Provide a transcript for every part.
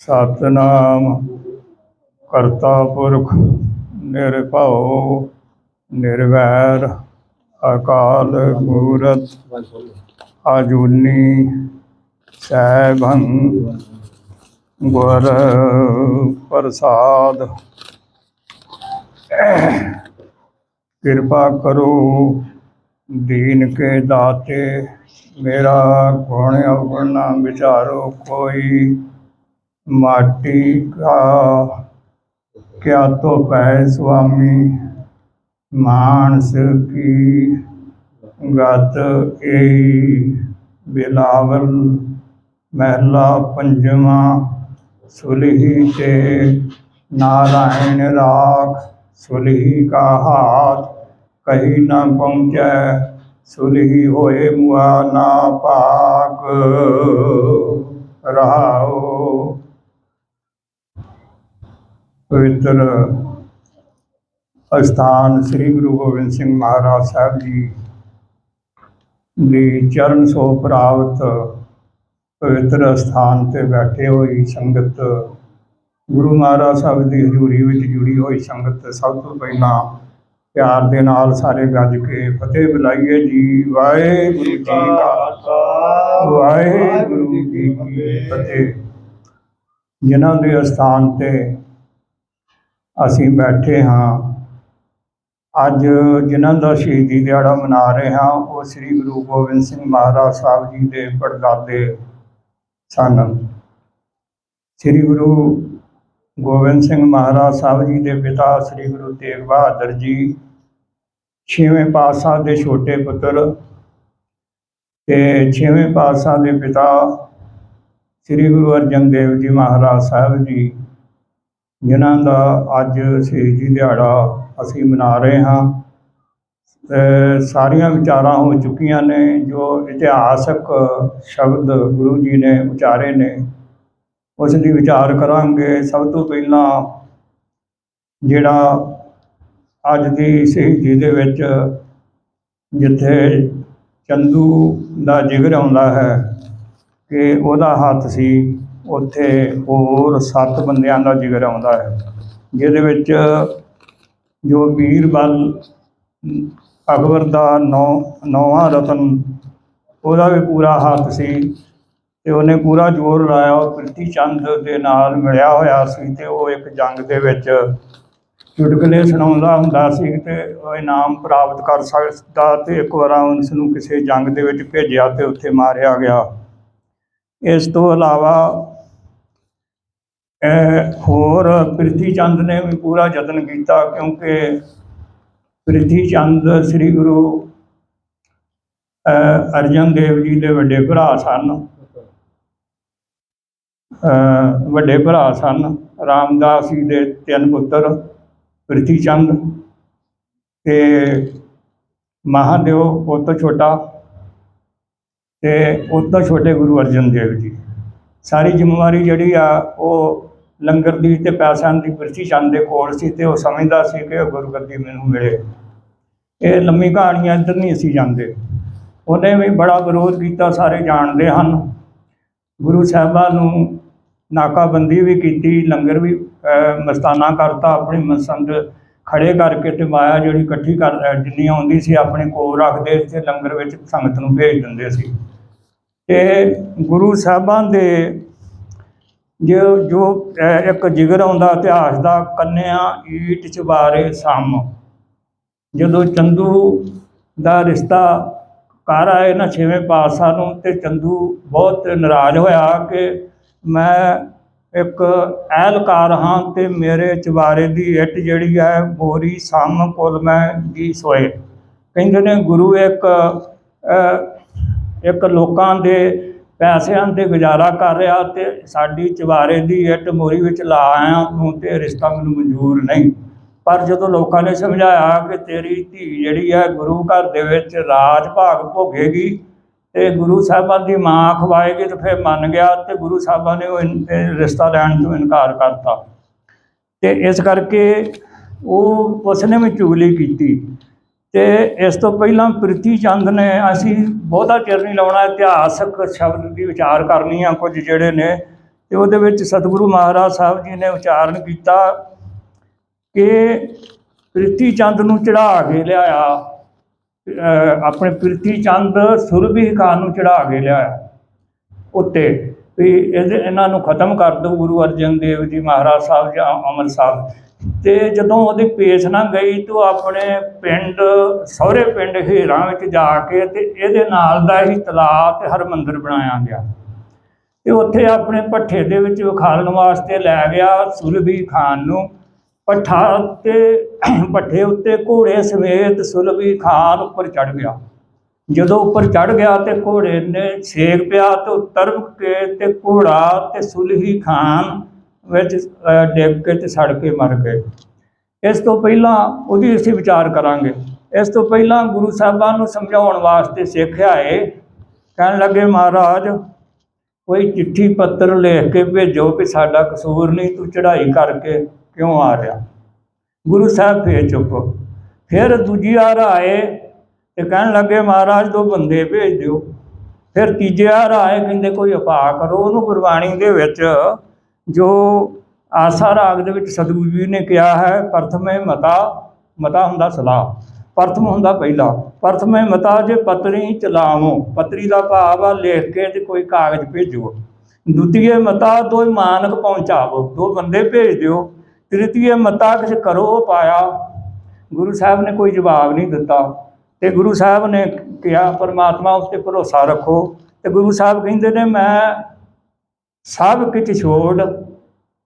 ਸਤਨਾਮ। ਕਰਤਾ ਪੁਰਖ ਨਿਰਭਉ, ਨਿਰਵੈਰ, ਅਕਾਲ ਮੂਰਤ, ਆਜੂਨੀ, ਸੈਭੰ, ਗੁਰ ਪ੍ਰਸਾਦ। ਕਿਰਪਾ ਕਰੋ ਦੀਨ ਕੇ ਦਾਤੇ। ਮੇਰਾ ਗੁਣ ਅਵਗੁਣ ਨਾ ਵਿਚਾਰੋ ਕੋਈ ਮਾਟੀ ਕਾ। ਕਿਆ ਤੋ ਪੈ ਸੁਆਮੀ ਮਾਨਸ ਕੀ ਗਤ ਏ ਬਿਲਾਵਲ ਮਹਿਲਾ ਪੰਜਵਾ ਸੁਲਹੀ ਤੇ ਨਾਰਾਇਣ ਰਾਖ ਸੁਲਹੀ ਕਾ ਹਾਥ ਕਹੀ ਨਾ ਪਹੁੰਚੈ ਸੁਲਹੀ ਹੋਏ ਮੁਆ ਨਾ ਪਾਕ, ਰਹਾਓ। ਪਵਿੱਤਰ ਅਸਥਾਨ ਸ੍ਰੀ ਗੁਰੂ ਗੋਬਿੰਦ ਸਿੰਘ ਮਹਾਰਾਜ ਸਾਹਿਬ ਜੀ ਦੀ ਚਰਨ ਸੋ ਪ੍ਰਾਪਤ ਪਵਿੱਤਰ ਅਸਥਾਨ ਤੇ ਬੈਠੇ ਹੋਈ ਸੰਗਤ, ਗੁਰੂ ਮਹਾਰਾਜ ਸਾਹਿਬ ਦੀ ਹਜ਼ੂਰੀ ਵਿੱਚ ਜੁੜੀ ਹੋਈ ਸੰਗਤ, ਸਭ ਤੋਂ ਪਹਿਲਾਂ ਪਿਆਰ ਦੇ ਨਾਲ ਸਾਰੇ ਗੱਜ ਕੇ ਫਤਿਹ ਬੁਲਾਈਏ ਜੀ। ਵਾਹਿਗੁਰੂ ਜੀ ਕਾ ਵਾਹਿਗੁਰੂ ਜੀ ਕੀ ਫਤਿਹ। ਜਿਨ੍ਹਾਂ ਦੇ ਅਸਥਾਨ ਤੇ ਅਸੀਂ ਬੈਠੇ ਹਾਂ, ਅੱਜ ਜਿਨ੍ਹਾਂ ਦਾ ਸ਼ਹੀਦੀ ਦਿਹਾੜਾ ਮਨਾ ਰਹੇ ਹਾਂ, ਉਹ ਸ੍ਰੀ ਗੁਰੂ ਗੋਬਿੰਦ ਸਿੰਘ ਮਹਾਰਾਜ ਸਾਹਿਬ ਜੀ ਦੇ ਪੜਦਾਦੇ ਸਨ। ਸ੍ਰੀ ਗੁਰੂ ਗੋਬਿੰਦ ਸਿੰਘ ਮਹਾਰਾਜ ਸਾਹਿਬ ਜੀ ਦੇ ਪਿਤਾ ਸ੍ਰੀ ਗੁਰੂ ਤੇਗ ਬਹਾਦਰ ਜੀ, ਛੇਵੇਂ ਪਾਤਸ਼ਾਹ ਦੇ ਛੋਟੇ ਪੁੱਤਰ ਤੇ ਛੇਵੇਂ ਪਾਤਸ਼ਾਹ ਦੇ ਪਿਤਾ ਸ੍ਰੀ ਗੁਰੂ ਅਰਜਨ ਦੇਵ ਜੀ ਮਹਾਰਾਜ ਸਾਹਿਬ ਜੀ, ਜਿਨ੍ਹਾਂ ਦਾ ਅੱਜ ਸ਼ਹੀਦੀ ਦਿਹਾੜਾ ਅਸੀਂ ਮਨਾ ਰਹੇ ਹਾਂ। ਸਾਰੀਆਂ ਵਿਚਾਰਾਂ ਹੋ ਚੁੱਕੀਆਂ ਨੇ, ਜੋ ਇਤਿਹਾਸਕ ਸ਼ਬਦ ਗੁਰੂ ਜੀ ਨੇ ਉਚਾਰੇ ਨੇ। ਉਸ ਦੀ ਵਿਚਾਰ ਕਰਾਂਗੇ। ਸਭ ਤੋਂ ਪਹਿਲਾਂ ਜਿਹੜਾ ਅੱਜ ਦੀ ਸ਼ਹੀਦੀ ਦੇ ਵਿੱਚ ਜਿੱਥੇ ਚੰਦੂ ਦਾ ਜ਼ਿਕਰ ਆਉਂਦਾ ਹੈ ਕਿ ਉਹਦਾ ਹੱਥ ਸੀ, ਉੱਥੇ ਹੋਰ ਸੱਤ ਬੰਦਿਆਂ ਦਾ ਜ਼ਿਕਰ ਆਉਂਦਾ ਹੈ, ਜਿਹਦੇ ਵਿੱਚ ਜੋ ਬੀਰਬਲ ਅਕਬਰ ਦਾ ਨੌ, ਨੌਵਾਂ ਰਤਨ, ਉਹਦਾ ਵੀ ਪੂਰਾ ਹੱਥ ਸੀ। ਤੇ ਉਹਨੇ ਪੂਰਾ ਜ਼ੋਰ ਲਾਇਆ, ਉਹ ਪ੍ਰਿਥੀ ਚੰਦ ਦੇ ਨਾਲ ਮਿਲਿਆ ਹੋਇਆ ਸੀ ਤੇ ਉਹ ਇੱਕ ਜੰਗ ਦੇ ਵਿੱਚ ਚੁਟਕਲੇ ਸੁਣਾਉਂਦਾ ਹੁੰਦਾ ਸੀ ਤੇ ਉਹ ਇਨਾਮ ਪ੍ਰਾਪਤ ਕਰ ਸਕਦਾ ਤੇ ਇੱਕ ਵਾਰ ਉਸ ਨੂੰ ਕਿਸੇ ਜੰਗ ਦੇ ਵਿੱਚ ਭੇਜਿਆ ਤੇ ਉੱਥੇ ਮਾਰਿਆ ਗਿਆ। ਇਸ ਤੋਂ ਇਲਾਵਾ ਹੋਰ ਪ੍ਰਿਥੀ ਚੰਦ ਨੇ ਵੀ ਪੂਰਾ ਯਤਨ ਕੀਤਾ ਕਿਉਂਕਿ ਪ੍ਰਿਥੀ ਚੰਦ ਸ੍ਰੀ ਗੁਰੂ ਅਰਜਨ ਦੇਵ ਜੀ ਦੇ ਵੱਡੇ ਭਰਾ ਸਨ। ਵੱਡੇ ਭਰਾ ਸਨ, ਰਾਮਦਾਸ ਜੀ ਦੇ ਤਿੰਨ ਪੁੱਤਰ, ਪ੍ਰਿਥੀ ਚੰਦ ਤੇ ਮਹਾਦੇਵ ਉਹ ਤੋਂ ਛੋਟਾ ਤੇ ਉਹ ਤੋਂ ਛੋਟੇ ਗੁਰੂ ਅਰਜਨ ਦੇਵ ਜੀ। ਸਾਰੀ ਜ਼ਿੰਮੇਵਾਰੀ ਜਿਹੜੀ ਆ, ਉਹ ਲੰਗਰ ਦੀ ਤੇ ਪੈਸਿਆਂ ਦੀ ਪ੍ਰਿਥੀ ਚੰਦ ਦੇ ਕੋਲ ਸੀ ਤੇ ਉਹ ਸਮਝਦਾ ਸੀ ਕਿ ਉਹ ਗੁਰਗੱਦੀ ਮੈਨੂੰ ਮਿਲੇ। ਇਹ ਲੰਮੀ ਕਹਾਣੀਆਂ ਇੱਧਰ ਨਹੀਂ ਅਸੀਂ ਜਾਂਦੇ। ਉਹਨੇ ਵੀ ਬੜਾ ਵਿਰੋਧ ਕੀਤਾ, ਸਾਰੇ ਜਾਣਦੇ ਹਨ। ਗੁਰੂ ਸਾਹਿਬਾਂ ਨੂੰ ਨਾਕਾਬੰਦੀ ਵੀ ਕੀਤੀ ਲੰਗਰ ਵੀ ਮਸਤਾਨਾ ਕਰਤਾ ਆਪਣੀ ਮਸੰਦ ਖੜੇ ਕਰਕੇ ਤੇ ਮਾਇਆ ਜਿਹੜੀ ਇਕੱਠੀ ਕਰ ਅਹ, ਜਿੰਨੀ ਆਉਂਦੀ ਸੀ ਆਪਣੇ ਕੋਲ ਰੱਖਦੇ ਤੇ ਲੰਗਰ ਵਿੱਚ ਸੰਗਤ ਨੂੰ ਭੇਜ ਦਿੰਦੇ ਸੀ। ਤੇ ਗੁਰੂ ਸਾਹਿਬਾਂ ਦੇ ਜੋ ਜੋ ਇੱਕ ਜਿਗਰ ਆਉਂਦਾ ਇਤਿਹਾਸ ਦਾ ਕੰਨਿਆ ਈਟ ਚਬਾਰੇ ਸ਼ਾਮ। ਜਦੋਂ ਚੰਦੂ ਦਾ ਰਿਸ਼ਤਾ ਕਰ ਆਏ ਨਾ ਛੇਵੇਂ ਪਾਤਸ਼ਾਹ ਨੂੰ ਤੇ ਚੰਦੂ ਬਹੁਤ ਨਾਰਾਜ਼ ਹੋਇਆ ਕਿ ਮੈਂ ਇੱਕ ਅਹਿਲਕਾਰ ਹਾਂ ਤੇ ਮੇਰੇ ਚਵਾਰੇ ਦੀ ਇੱਟ ਜਿਹੜੀ ਹੈ ਮੋਰੀ ਸਾਮ ਕੋਲ ਮੈਂ ਦੀ ਸੋਏ। ਕਹਿੰਦੇ ਨੇ, ਗੁਰੂ, ਇੱਕ ਇੱਕ ਲੋਕਾਂ ਦੇ ਪੈਸਿਆਂ ਤੇ ਗੁਜ਼ਾਰਾ ਕਰ ਰਿਹਾ ਤੇ ਸਾਡੀ ਚਵਾਰੇ ਦੀ ਇੱਟ ਮੋਰੀ ਵਿੱਚ ਲਾ ਆਇਆ ਤੂੰ ਤੇ ਰਿਸ਼ਤਾ ਮੈਨੂੰ ਮਨਜ਼ੂਰ ਨਹੀਂ। ਪਰ ਜਦੋਂ ਲੋਕਾਂ ਨੇ ਸਮਝਾਇਆ ਕਿ ਤੇਰੀ ਧੀ ਜਿਹੜੀ ਹੈ ਗੁਰੂ ਘਰ ਦੇ ਵਿੱਚ ਰਾਜ ਭਾਗ ਭੋਗੇਗੀ ਤੇ ਗੁਰੂ ਸਾਹਿਬਾਂ ਦੀ ਮਾਂ ਖਵਾਏਗੀ ਤੇ ਫਿਰ ਮੰਨ ਗਿਆ ਤੇ ਗੁਰੂ ਸਾਹਿਬਾਂ ਨੇ ਉਹ ਰਿਸ਼ਤਾ ਲੈਣ ਤੋਂ ਇਨਕਾਰ ਕਰਤਾ। ਤੇ ਇਸ ਕਰਕੇ ਉਹ ਉਸਨੇ ਵੀ ਚੁਗਲੀ ਕੀਤੀ। ਤੇ ਇਸ ਤੋਂ ਪਹਿਲਾਂ ਪ੍ਰਿਥੀ ਚੰਦ ਨੇ ਅਸੀਂ ਬਹੁਤਾ ਚਿਰ ਨਹੀਂ ਲਾਉਣਾ, ਇਤਿਹਾਸਕ ਸ਼ਬਦ ਦੀ ਵਿਚਾਰ ਕਰਨੀ ਆ ਕੁਝ ਜਿਹੜੇ ਨੇ। ਤੇ ਉਹਦੇ ਵਿੱਚ ਸਤਿਗੁਰੂ ਮਹਾਰਾਜ ਸਾਹਿਬ ਜੀ ਨੇ ਉਚਾਰਨ ਕੀਤਾ ਕਿ ਪ੍ਰਿਥੀ ਚੰਦ ਨੂੰ ਚੜਾ ਕੇ ਲਿਆਇਆ। ਆਪਣੇ ਪ੍ਰਿਥੀ ਚੰਦ ਸੁਰਭੀ ਖਾਨ ਨੂੰ ਚੜਾ ਕੇ ਲਿਆਇਆ? ਉੱਤੇ ਵੀ ਇਹਦੇ ਇਹਨਾਂ ਨੂੰ ਖਤਮ ਕਰ ਦਿਓ ਗੁਰੂ ਅਰਜਨ ਦੇਵ ਜੀ ਮਹਾਰਾਜ ਸਾਹਿਬ ਜਾਂ ਅ- ਅਮਰ ਸਾਹਿਬ। ਤੇ ਜਦੋਂ ਉਹਦੀ ਪੇਸ਼ ਨਾ ਗਈ ਤੋ ਆਪਣੇ ਪਿੰਡ, ਸਹੁਰੇ ਪਿੰਡ ਹੀਰਾਂ ਵਿੱਚ ਜਾ ਕੇ ਤੇ ਇਹਦੇ ਨਾਲ ਦਾ ਹੀ ਤਲਾਬ ਤੇ ਹਰਮੰਦਰ ਬਣਾਇਆ ਗਿਆ। ਤੇ ਉੱਥੇ ਆਪਣੇ ਪੱਠੇ ਦੇ ਵਿੱਚ ਵਿਖਾਲਣ ਵਾਸਤੇ ਲੈ ਗਿਆ ਸੁਲਭੀ ਖਾਨ ਨੂੰ। ਪੱਠਾ ਤੇ ਪੱਠੇ ਉੱਤੇ, ਘੋੜੇ ਸਮੇਤ ਸੁਲਭੀ ਖਾਨ ਉੱਪਰ ਚੜ ਗਿਆ। ਜਦੋਂ ਉੱਪਰ ਚੜ ਗਿਆ ਤੇ ਘੋੜੇ ਨੇ ਛੇਕ ਪਿਆ ਤੇ ਉਤਰ ਕੇ ਤੇ ਘੋੜਾ ਤੇ ਸੁਲਹੀ ਖਾਨ ਵਿੱਚ ਡਿੱਗ ਕੇ ਤੇ ਸੜ ਕੇ ਮਰ ਗਏ। ਇਸ ਤੋਂ ਪਹਿਲਾਂ ਉਹਦੀ ਅਸੀਂ ਵਿਚਾਰ ਕਰਾਂਗੇ। ਇਸ ਤੋਂ ਪਹਿਲਾਂ ਗੁਰੂ ਸਾਹਿਬਾਨ ਨੂੰ ਸਮਝਾਉਣ ਵਾਸਤੇ ਸਿੱਖਿਆ ਏ ਕਹਿਣ ਲੱਗੇ, ਮਹਾਰਾਜ, ਕੋਈ ਚਿੱਠੀ ਪੱਤਰ ਲਿਖ ਕੇ ਭੇਜੋ ਕਿ ਸਾਡਾ ਕਸੂਰ ਨਹੀਂ, ਤੂੰ ਚੜ੍ਹਾਈ ਕਰਕੇ ਕਿਉਂ ਆ ਰਿਹਾ? ਗੁਰੂ ਸਾਹਿਬ ਫੇਰ ਚੁੱਪ। ਫਿਰ ਦੂਜੀ ਵਾਰ ਆਏ ਤੇ ਕਹਿਣ ਲੱਗੇ, ਮਹਾਰਾਜ, ਦੋ ਬੰਦੇ ਭੇਜ ਦਿਓ। ਫਿਰ ਤੀਜੇ ਵਾਰ ਆਏ, ਕਹਿੰਦੇ, ਕੋਈ ਉਪਾਅ ਕਰੋ ਉਹਨੂੰ ਗੁਰਬਾਣੀ ਦੇ ਵਿੱਚ, ਜੋ ਆਸਾ ਰਾਗ ਦੇ ਵਿੱਚ ਸਤਿਗੁਰੂ ਜੀ ਨੇ ਕਿਹਾ ਹੈ, ਪ੍ਰਥਮੇ ਮਤਾ ਮਤਾ ਹੁੰਦਾ ਸਲਾਹ। ਪ੍ਰਥਮ ਹੁੰਦਾ ਪਹਿਲਾ। ਪ੍ਰਥਮੇ ਮਤਾ ਜੇ ਪਤਰੀ ਚਲਾਵੋ, ਪਤਰੀ ਦਾ ਭਾਵ ਆ ਲਿਖ ਕੇ ਤੇ ਕੋਈ ਕਾਗਜ਼ ਭੇਜੋ। ਦੂਤੀਏ ਮਤਾ, ਦੋ ਮਾਨਕ ਪਹੁੰਚਾਵੋ। ਦੋ ਬੰਦੇ ਭੇਜ ਦਿਓ। ਤ੍ਰਿਤੀਏ ਮਤਾ ਕਿਸ ਕਰੋ ਪਾਇਆ। ਗੁਰੂ ਸਾਹਿਬ ਨੇ ਕੋਈ ਜਵਾਬ ਨਹੀਂ ਦਿੱਤਾ। ਤੇ ਗੁਰੂ ਸਾਹਿਬ ਨੇ ਕਿਹਾ, ਪਰਮਾਤਮਾ ਉੱਤੇ ਭਰੋਸਾ ਰੱਖੋ। ਤੇ ਗੁਰੂ ਸਾਹਿਬ ਕਹਿੰਦੇ ਨੇ, ਮੈਂ ਸਭ ਕੁਝ ਛੋੜ,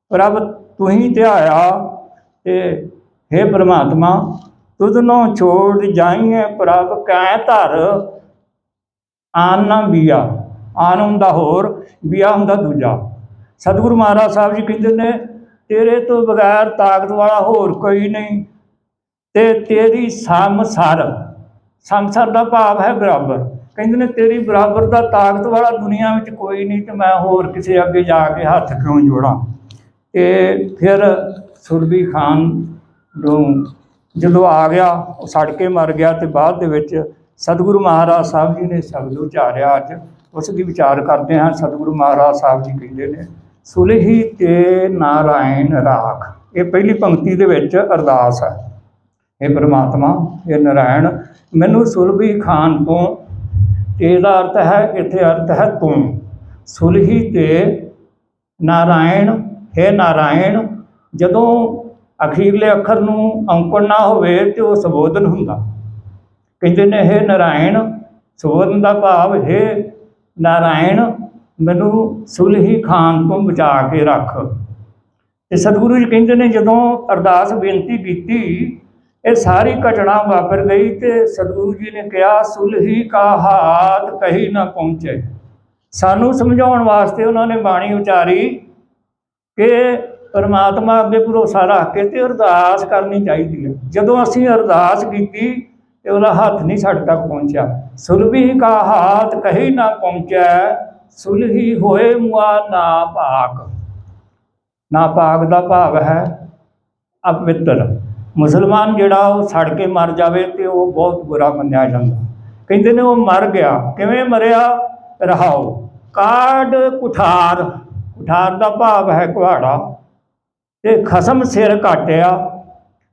ਪ੍ਰਭ ਤੂੰ ਹੀ ਧਿਆਇਆ। ਤੇ हे ਪਰਮਾਤਮਾ, ਤੁਧ ਛੋੜ ਜਾਈਏ ਪ੍ਰਭ ਕੈ ਧਰ। ਆਨ ਨਾ ਬੀਆ, ਆਨ ਹੁੰਦਾ ਹੋਰ, ਬੀਆ ਹੁੰਦਾ ਦੂਜਾ। ਸਤਿਗੁਰੂ ਮਹਾਰਾਜ ਸਾਹਿਬ ਜੀ ਕਹਿੰਦੇ ਨੇ ਤੇਰੇ ਤੋਂ ਬਗੈਰ ਤਾਕਤ ਵਾਲਾ ਹੋਰ ਕੋਈ ਨਹੀਂ। ਤੇ ਤੇਰੀ ਸਮਸਰ ਸਮਸਰ ਦਾ ਭਾਵ ਹੈ ਬਰਾਬਰ। ਕਹਿੰਦੇ ਨੇ ਤੇਰੀ ਬਰਾਬਰ ਦਾ ਤਾਕਤ ਵਾਲਾ ਦੁਨੀਆ ਵਿੱਚ ਕੋਈ ਨਹੀਂ ਤੇ ਮੈਂ ਹੋਰ ਕਿਸੇ ਅੱਗੇ ਜਾ ਕੇ ਹੱਥ ਕਿਉਂ ਜੋੜਾਂ? ਤੇ ਫਿਰ ਸੁਰਬੀ ਖਾਨ ਨੂੰ ਜਦੋਂ ਆ ਗਿਆ, ਉਹ ਸੜ ਕੇ ਮਰ ਗਿਆ ਤੇ ਬਾਅਦ ਦੇ ਵਿੱਚ ਸਤਿਗੁਰੂ ਮਹਾਰਾਜ ਸਾਹਿਬ ਜੀ ਨੇ ਸ਼ਬਦ ਉਚਾਰਿਆ ਅੱਜ। ਉਸ ਦੀ ਵਿਚਾਰ ਕਰਦੇ ਹਾਂ, ਸਤਿਗੁਰੂ ਮਹਾਰਾਜ ਸਾਹਿਬ ਜੀ ਕਹਿੰਦੇ ਨੇ ਸੁਲਹੀ ਤੇ ਨਾਰਾਇਣ ਰਾਖ। ਇਹ ਪਹਿਲੀ ਪੰਕਤੀ ਦੇ ਵਿੱਚ ਅਰਦਾਸ ਹੈ। ਇਹ ਪ੍ਰਮਾਤਮਾ, ਇਹ ਨਾਰਾਇਣ, ਮੈਨੂੰ ਸੁਲਭੀ ਖਾਨ ਤੋਂ ਇਹਦਾ ਅਰਥ ਹੈ, ਇੱਥੇ ਅਰਥ ਹੈ ਤੂੰ। ਸੁਲਹੀ ਤੇ ਨਾਰਾਇਣ, ਹੈ ਨਾਰਾਇਣ, ਜਦੋਂ ਅਖੀਰਲੇ ਅੱਖਰ ਨੂੰ ਔਂਕੜ ਨਾ ਹੋਵੇ ਤੇ ਉਹ ਸੰਬੋਧਨ ਹੁੰਦਾ। ਕਹਿੰਦੇ ਨੇ, ਹੈ ਨਾਰਾਇਣ, ਸੰਬੋਧਨ ਦਾ ਭਾਵ, ਹੈ ਨਾਰਾਇਣ ਮੈਨੂੰ ਸੁਲਹੀ ਖਾਨ ਤੋਂ ਬਚਾ ਕੇ ਰੱਖ। ਤੇ ਸਤਿਗੁਰੂ ਜੀ ਕਹਿੰਦੇ ਨੇ, ਜਦੋਂ ਅਰਦਾਸ ਬੇਨਤੀ ਕੀਤੀ, ਇਹ ਸਾਰੀ ਘਟਨਾ ਵਾਪਰ ਗਈ ਤੇ ਸਤਿਗੁਰੂ ਜੀ ਨੇ ਕਿਹਾ, ਸੁਲਹੀ ਕਾ ਹਾਥ ਕਹੀ ਨਾ ਪਹੁੰਚੇ। ਸਾਨੂੰ ਸਮਝਾਉਣ ਵਾਸਤੇ ਉਹਨਾਂ ਨੇ ਬਾਣੀ ਉਚਾਰੀ ਕਿ ਪਰਮਾਤਮਾ ਅੱਗੇ ਭਰੋਸਾ ਰੱਖ ਕੇ ਤੇ ਅਰਦਾਸ ਕਰਨੀ ਚਾਹੀਦੀ ਹੈ। ਜਦੋਂ ਅਸੀਂ ਅਰਦਾਸ ਕੀਤੀ, ਤੇ ਉਹਦਾ ਹੱਥ ਨਹੀਂ ਸਾਡੇ ਤੱਕ ਪਹੁੰਚਿਆ। ਸੁਲਭੀ ਕਾ ਹਾਥ ਕਹੀ ਨਾ ਪਹੁੰਚਿਆ ਸੁਲਹੀ ਹੋਏ ਮੁਆ ਨਾ ਪਾਕ ਨਾ ਪਾਕ ਦਾ ਭਾਵ ਹੈ ਅਪਵਿੱਤਰ। ਮੁਸਲਮਾਨ ਜਿਹੜਾ ਉਹ ਸੜ ਕੇ ਮਰ ਜਾਵੇ ਤੇ ਉਹ ਬਹੁਤ ਬੁਰਾ ਮੰਨਿਆ ਜਾਂਦਾ। ਕਹਿੰਦੇ ਨੇ ਉਹ ਮਰ ਗਿਆ। ਕਿਵੇਂ ਮਰਿਆ? ਰਹਾਓ। ਕਾਡ ਕੁਠਾਰ। ਕੁਠਾਰ ਦਾ ਭਾਵ ਹੈ ਕੁਹਾੜਾ। ਤੇ ਖਸਮ ਸਿਰ ਕਾਟਿਆ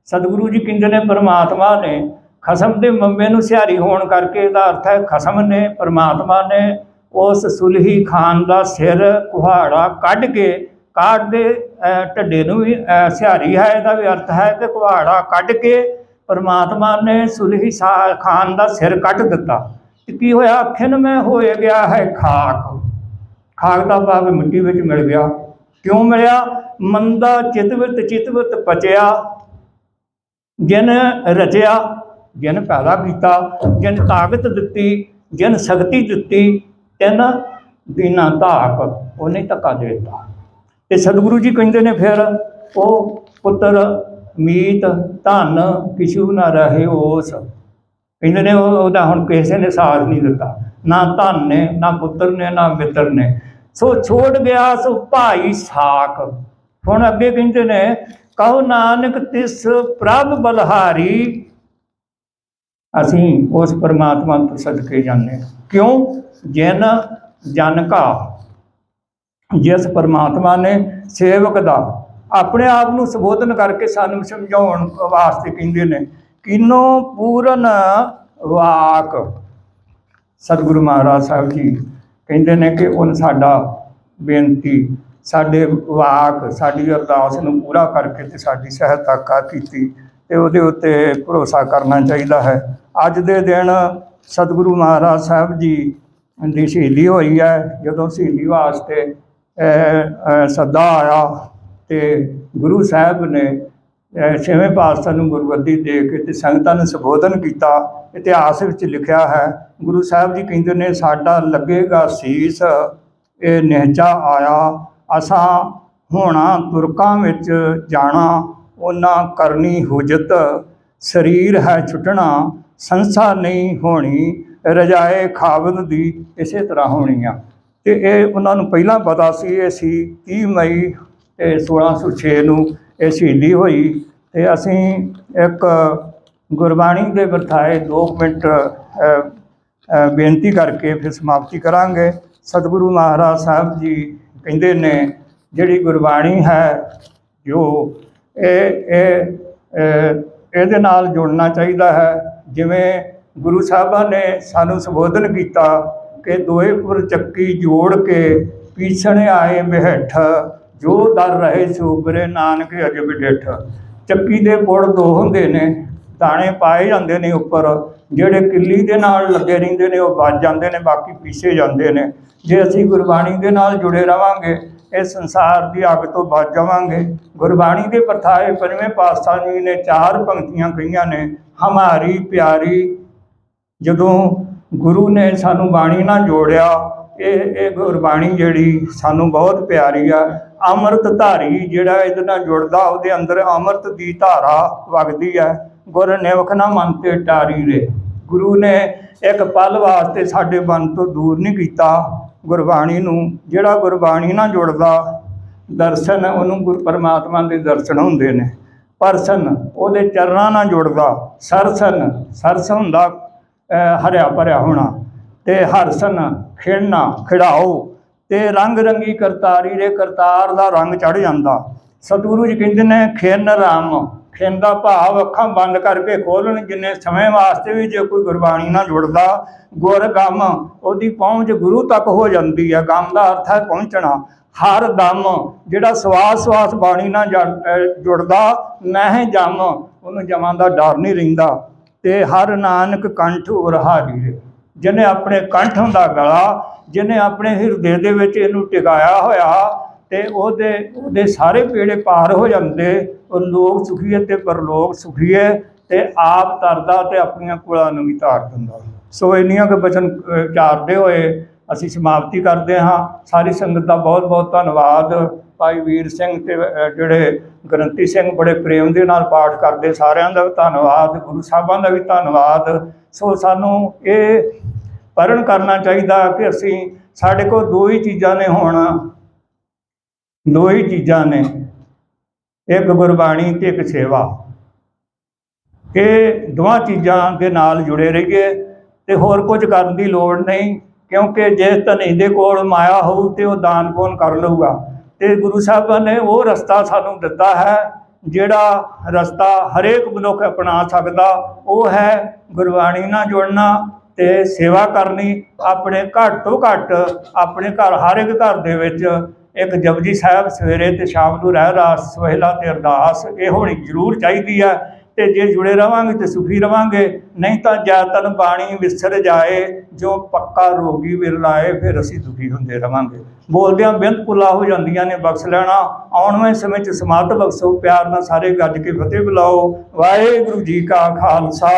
ਸਤਿਗੁਰੂ ਜੀ ਕਹਿੰਦੇ ਨੇ ਪਰਮਾਤਮਾ ਨੇ ਖਸਮ ਦੇ ਮੰਮੇ ਨੂੰ ਸਿਹਾਰੀ ਹੋਣ ਕਰਕੇ ਇਹਦਾ ਅਰਥ ਹੈ ਖਸਮ ਨੇ, ਪਰਮਾਤਮਾ ਨੇ ਉਸ ਸੁਲਹੀ ਖਾਨ ਦਾ ਸਿਰ ਕੁਹਾੜਾ ਕੱਢ ਕੇ ਕਾਟ ਦੇ ਅਹ, ਢੱਡੇ ਨੂੰ ਵੀ ਅਹ, ਸਿਹਾਰੀ ਹੈ ਇਹਦਾ ਵੀ ਅਰਥ ਹੈ ਕਿ ਕੁਹਾੜਾ ਕੱਢ ਕੇ ਪਰਮਾਤਮਾ ਨੇ ਸੁਲਹੀ ਸਾ- ਖਾਨ ਦਾ ਸਿਰ ਕੱਟ ਦਿੱਤਾ। ਕੀ ਹੋਇਆ? ਖਿਨ ਮੈਂ ਹੋਏ ਗਿਆ ਹੈ ਖਾਕ। ਖਾਕ ਦਾ ਭਾਵ ਮਿੱਟੀ ਵਿੱਚ ਮਿਲ ਗਿਆ। ਕਿਉਂ ਮਿਲਿਆ? ਮੰਦਾ ਚਿਤਵਤ ਚਿਤਵਤ ਪਚਿਆ। ਜਿਨ ਰਚਿਆ ਜਿਨ ਪੈਦਾ ਕੀਤਾ ਜਿਨ ਤਾਕਤ ਦਿੱਤੀ ਜਿਨ ਸ਼ਕਤੀ ਦਿੱਤੀ ਤਿੰਨ ਦੀਨਾ ਧਾਕ, ਉਹਨੇ ਧੱਕਾ ਦਿੱਤਾ। ਤੇ ਸਤਿਗੁਰੂ ਜੀ ਕਹਿੰਦੇ ਨੇ ਫਿਰ, ਉਹ ਪੁੱਤਰ, ਮੀਤ, ਧਨ, ਕਿਛੂ ਨਾ ਰਹੇ ਉਸ ਕਹਿੰਦੇ ਨੇ ਉਹਦਾ ਹੁਣ ਕਿਸੇ ਨੇ ਸਾਥ ਨਹੀਂ ਦਿੱਤਾ। ਨਾ ਧਨ ਨੇ, ਨਾ ਪੁੱਤਰ ਨੇ, ਨਾ ਮਿੱਤਰ ਨੇ। ਸੋ ਛੋੜ ਗਿਆ ਸੋ ਭਾਈ ਸਾਖ। ਹੁਣ ਅੱਗੇ ਕਹਿੰਦੇ ਨੇ, ਕਹੋ ਨਾਨਕ ਤਿਸ ਪ੍ਰਭ ਬਲਹਾਰੀ ਅਸੀਂ ਉਸ ਪਰਮਾਤਮਾ ਤੋਂ ਸਦਕੇ ਜਾਂਦੇ ਹਾਂ। ਕਿਉਂ? ਜਿਨ ਜਨ ਕਾ। ਜਿਸ ਪਰਮਾਤਮਾ ਨੇ ਸੇਵਕ ਦਾ ਆਪਣੇ ਆਪ ਨੂੰ ਸੰਬੋਧਨ ਕਰਕੇ ਸਾਨੂੰ ਸਮਝਾਉਣ ਵਾਸਤੇ ਕਹਿੰਦੇ ਨੇ, ਕਿਨੋ ਪੂਰਨ ਵਾਕ। ਸਤਿਗੁਰੂ ਮਹਾਰਾਜ ਸਾਹਿਬ ਜੀ ਕਹਿੰਦੇ ਨੇ ਕਿ ਉਹਨ ਸਾਡਾ ਬੇਨਤੀ, ਸਾਡੇ ਵਾਕ, ਸਾਡੀ ਅਰਦਾਸ ਨੂੰ ਪੂਰਾ ਕਰਕੇ ਤੇ ਸਾਡੀ ਸਹਾਇਤਾ ਕਰ ਕੀਤੀ। ਤੇ ਉਹਦੇ ਉੱਤੇ ਭਰੋਸਾ ਕਰਨਾ ਚਾਹੀਦਾ ਹੈ। ਅੱਜ ਦੇ ਦਿਨ ਸਤਿਗੁਰੂ ਮਹਾਰਾਜ ਸਾਹਿਬ ਜੀ ਦੀ ਸ਼ਹੀਦੀ ਹੋਈ ਹੈ, ਜਦੋਂ ਸ਼ਹੀਦੀ ਵਾਸਤੇ ਸੱਦਾ ਆਇਆ ਤੇ ਗੁਰੂ ਸਾਹਿਬ ਨੇ ਛੇਵੇਂ ਪਾਤਸ਼ਾਹ ਨੂੰ ਗੁਰਗੱਦੀ ਦੇ ਕੇ ਤੇ ਸੰਗਤਾਂ ਨੂੰ ਸੰਬੋਧਨ ਕੀਤਾ। ਇਤਿਹਾਸ ਵਿੱਚ ਲਿਖਿਆ ਹੈ, ਗੁਰੂ ਸਾਹਿਬ ਜੀ ਕਹਿੰਦੇ ਨੇ, ਸਾਡਾ ਲੱਗੇਗਾ ਸੀਸ, ਇਹ ਨਿਹਚਾ ਆਇਆ। ਅਸਾਂ ਹੋਣਾ ਤੁਰਕਾਂ ਵਿੱਚ ਜਾਣਾ ਉਹਨਾਂ ਕਰਨੀ ਹੁਜਤ। ਸਰੀਰ ਹੈ ਛੁੱਟਣਾ, ਸੰਸਾ ਨਹੀਂ ਹੋਣੀ, ਰਜਾਏ ਖਾਵਦ ਦੀ ਇਸੇ ਤਰ੍ਹਾਂ ਹੋਣੀ ਆ। ਤੇ ਇਹ ਉਹਨਾਂ ਨੂੰ ਪਹਿਲਾਂ ਪਤਾ ਸੀ, ਇਹ ਸੀ 30 ਮਈ ਤੇ 1606 ਨੂੰ ਇਹ ਸ਼ਹੀਦੀ ਹੋਈ। ਤੇ ਅਸੀਂ ਇੱਕ ਗੁਰਬਾਣੀ ਦੇ ਵਰਤਾਏ 2 ਮਿੰਟ ਬੇਨਤੀ ਕਰਕੇ ਫਿਰ ਸਮਾਪਤੀ ਕਰਾਂਗੇ। ਸਤਿਗੁਰੂ ਮਹਾਰਾਜ ਸਾਹਿਬ ਜੀ ਕਹਿੰਦੇ ਨੇ, ਜਿਹੜੀ ਗੁਰਬਾਣੀ ਹੈ, ਜੋ ਇਹ ਇਹ ਇਹਦੇ ਨਾਲ ਜੁੜਨਾ ਚਾਹੀਦਾ ਹੈ। ਜਿਵੇਂ ਗੁਰੂ ਸਾਹਿਬਾਂ ਨੇ ਸਾਨੂੰ ਸੰਬੋਧਨ ਕੀਤਾ ਕਿ ਦੋਏ ਪੁਰ ਚੱਕੀ ਜੋੜ ਕੇ ਪੀਛਣ ਆਏ ਬਿਹਠ ਜੋ ਦਰ ਰਹੇ ਸੂਬਰੇ ਨਾਨਕ ਅਜਬ ਡਿਠ। ਚੱਕੀ ਦੇ ਪੁੜ ਦੋ ਹੁੰਦੇ ਨੇ, ਦਾਣੇ ਪਾਏ ਜਾਂਦੇ ਨੇ ਉੱਪਰ, ਜਿਹੜੇ ਕਿੱਲੀ ਦੇ ਨਾਲ ਲੱਗੇ ਰਹਿੰਦੇ ਨੇ ਉਹ ਵੱਜ ਜਾਂਦੇ ਨੇ, ਬਾਕੀ ਪਿੱਛੇ ਜਾਂਦੇ ਨੇ। ਜੇ ਅਸੀਂ ਗੁਰਬਾਣੀ ਦੇ ਨਾਲ ਜੁੜੇ ਰਵਾਂਗੇ ਇਸ ਸੰਸਾਰ ਦੀ ਅੱਗ ਤੋਂ ਬਚ ਜਾਵਾਂਗੇ। ਗੁਰਬਾਣੀ ਦੇ ਪ੍ਰਥਾਏ ਪੰਜਵੇਂ ਪਾਤਸ਼ਾਹ ਜੀ ਨੇ ਚਾਰ ਪੰਕਤੀਆਂ ਕਹੀਆਂ ਨੇ, ਹਮਾਰੀ ਪਿਆਰੀ, ਜਦੋਂ ਗੁਰੂ ਨੇ ਸਾਨੂੰ ਬਾਣੀ ਨਾਲ ਜੋੜਿਆ, ਇਹ ਇਹ ਗੁਰਬਾਣੀ ਜਿਹੜੀ ਸਾਨੂੰ ਬਹੁਤ ਪਿਆਰੀ ਆ। ਅੰਮ੍ਰਿਤ ਧਾਰੀ ਜਿਹੜਾ ਇਹਦੇ ਨਾਲ ਜੁੜਦਾ, ਉਹਦੇ ਅੰਦਰ ਅੰਮ੍ਰਿਤ ਦੀ ਧਾਰਾ ਵਗਦੀ ਹੈ ਗੁਰ ਨਿਵਖ ਨਾ ਮਨ ਤੇ ਟਾਰੀ ਰੇ। ਗੁਰੂ ਨੇ ਇੱਕ ਪਲ ਵਾਸਤੇ ਸਾਡੇ ਮਨ ਤੋਂ ਦੂਰ ਨਹੀਂ ਕੀਤਾ। ਗੁਰਬਾਣੀ ਨੂੰ, ਜਿਹੜਾ ਗੁਰਬਾਣੀ ਨਾਲ ਜੁੜਦਾ, ਦਰਸ਼ਨ ਉਹਨੂੰ ਗੁਰ, ਪਰਮਾਤਮਾ ਦੇ ਦਰਸ਼ਨ ਹੁੰਦੇ ਨੇ। ਪਰਸਨ ਉਹਦੇ ਚਰਨਾਂ ਨਾਲ ਜੁੜਦਾ, ਸਰਸਨ, ਸਰਸ ਹੁੰਦਾ ਹਰਿਆ ਭਰਿਆ ਹੋਣਾ। ਤੇ ਹਰਸਨ ਖੇਡਣਾ ਖਿਡਾਓ ਤੇ ਰੰਗ ਰੰਗੀ ਕਰਤਾਰੀ ਦੇ ਕਰਤਾਰ ਦਾ ਰੰਗ ਚੜ ਜਾਂਦਾ। ਸਤਿਗੁਰੂ ਜੀ ਕਹਿੰਦੇ ਨੇ ਖੇਨ ਰਾਮ। ਖੇਨ ਦਾ ਭਾਵ ਅੱਖਾਂ ਬੰਦ ਕਰਕੇ ਖੋਲਣ ਜਿੰਨੇ ਸਮੇਂ ਵਾਸਤੇ ਵੀ ਜੇ ਕੋਈ ਗੁਰਬਾਣੀ ਨਾਲ ਜੁੜਦਾ, ਗੁਰ ਗਮ ਉਹਦੀ ਪਹੁੰਚ ਗੁਰੂ ਤੱਕ ਹੋ ਜਾਂਦੀ ਹੈ ਗਮ ਦਾ ਅਰਥ ਹੈ ਪਹੁੰਚਣਾ। ਹਰ ਦਮ, ਜਿਹੜਾ ਸਵਾਸ ਸਵਾਸ ਬਾਣੀ ਨਾਲ ਜੁੜਦਾ, ਨਹਿ ਜਮ, ਉਹਨੂੰ ਜਮਾਂ ਦਾ ਡਰ ਨਹੀਂ ਰਹਿੰਦਾ। ਤੇ ਹਰ ਨਾਨਕ ਕੰਠ ਉਰਹਾਰੀ ਰੇ ਜਿਹਨੇ ਆਪਣੇ ਕੰਠ ਦਾ ਗਲਾ, ਜਿਹਨੇ ਆਪਣੇ ਹਿਰਦੇ ਦੇ ਵਿੱਚ ਇਹਨੂੰ ਟਿਕਾਇਆ ਹੋਇਆ ਤੇ ਉਹਦੇ ਉਹਦੇ ਸਾਰੇ ਪੇੜੇ ਪਾਰ ਹੋ ਜਾਂਦੇ ਉਹ ਲੋਕ ਸੁਖੀਏ ਤੇ ਪਰਲੋਕ ਸੁਖੀਏ ਤੇ ਆਪ ਤਰਦਾ ਤੇ ਆਪਣੀਆਂ ਕੁਲਾਂ ਨੂੰ ਵੀ ਤਾਰ ਦਿੰਦਾ ਸੋ ਇੰਨੀਆਂ ਕੁ ਬਚਨ ਅਹ, ਚਾਰਦੇ ਹੋਏ ਅਸੀਂ ਸਮਾਪਤੀ ਕਰਦੇ ਹਾਂ। ਸਾਰੀ ਸੰਗਤ ਦਾ ਬਹੁਤ ਬਹੁਤ ਧੰਨਵਾਦ। ਭਾਈ ਵੀਰ ਸਿੰਘ ਤੇ ਜਿਹੜੇ ਗ੍ਰੰਥੀ ਸਿੰਘ ਬੜੇ ਪ੍ਰੇਮ ਦੇ ਨਾਲ ਪਾਠ ਕਰਦੇ ਸਾਰਿਆਂ ਦਾ ਵੀ ਧੰਨਵਾਦ ਗੁਰੂ ਸਾਹਿਬਾਂ ਦਾ ਵੀ ਧੰਨਵਾਦ। ਸੋ ਸਾਨੂੰ ਇਹ ਪਰਨ ਕਰਨਾ ਚਾਹੀਦਾ ਕਿ ਅਸੀਂ ਸਾਡੇ ਕੋਲ ਦੋ ਹੀ ਚੀਜ਼ਾਂ ਨੇ ਹੁਣ। ਦੋ ਹੀ ਚੀਜ਼ਾਂ ਨੇ। ਇੱਕ ਗੁਰਬਾਣੀ ਤੇ ਇੱਕ ਸੇਵਾ। ਇਹ ਦੋਵਾਂ ਚੀਜ਼ਾਂ ਦੇ ਨਾਲ ਜੁੜੇ ਰਹੀਏ ਤੇ ਹੋਰ ਕੁਝ ਕਰਨ ਦੀ ਲੋੜ ਨਹੀਂ, ਕਿਉਂਕਿ ਜੇ ਧਨੀ ਦੇ ਕੋਲ ਮਾਇਆ ਹੋਊ ਤੇ ਉਹ ਦਾਨ ਪੁੰਨ ਕਰ ਲਊਗਾ। ਤੇ ਗੁਰੂ ਸਾਹਿਬਾਂ ਨੇ ਉਹ ਰਸਤਾ ਸਾਨੂੰ ਦਿੱਤਾ ਹੈ, ਜਿਹੜਾ ਰਸਤਾ ਹਰੇਕ ਮਨੁੱਖ ਅਪਣਾ ਸਕਦਾ, ਉਹ ਹੈ ਗੁਰਬਾਣੀ ਨਾਲ ਜੁੜਨਾ ਤੇ ਸੇਵਾ ਕਰਨੀ, ਆਪਣੇ ਘੱਟ ਤੋਂ ਘੱਟ ਆਪਣੇ ਘਰ, ਹਰ ਇੱਕ ਘਰ ਦੇ ਵਿੱਚ ਇੱਕ ਜਪਜੀ ਸਾਹਿਬ ਸਵੇਰੇ ਤੇ ਸ਼ਾਮ ਨੂੰ ਰਹਿ ਰਾਸ, ਸਵੇਲਾ ਤੇ ਅਰਦਾਸ, ਇਹ ਹੋਣੀ ਜ਼ਰੂਰ ਚਾਹੀਦੀ ਹੈ ਤੇ ਜੇ ਜੁੜੇ ਰਵਾਂਗੇ ਤੇ ਸੁਖੀ ਰਵਾਂਗੇ, ਨਹੀਂ ਤਾਂ ਜਾਤਨ ਬਾਣੀ ਵਿਸਰ ਜਾਏ, ਜੋ ਪੱਕਾ ਰੋਗੀ ਵਿਰਲਾਏ ਫਿਰ ਅਸੀਂ ਦੁਖੀ ਹੁੰਦੇ ਰਵਾਂਗੇ। ਬੋਲਦਿਆਂ ਬਿੰਦ ਪੁਲਾ ਹੋ ਜਾਂਦੀਆਂ ਨੇ ਬਖਸ਼ ਲੈਣਾ ਆਉਣ ਵਾਲੇ ਸਮੇਂ ਚ ਸਮਾਤ ਬਖਸ਼ੋ, ਪਿਆਰ ਨਾਲ ਸਾਰੇ ਗੱਜ ਕੇ ਫਤਿਹ ਬੁਲਾਓ। ਵਾਹਿਗੁਰੂ ਜੀ ਕਾ ਖਾਲਸਾ।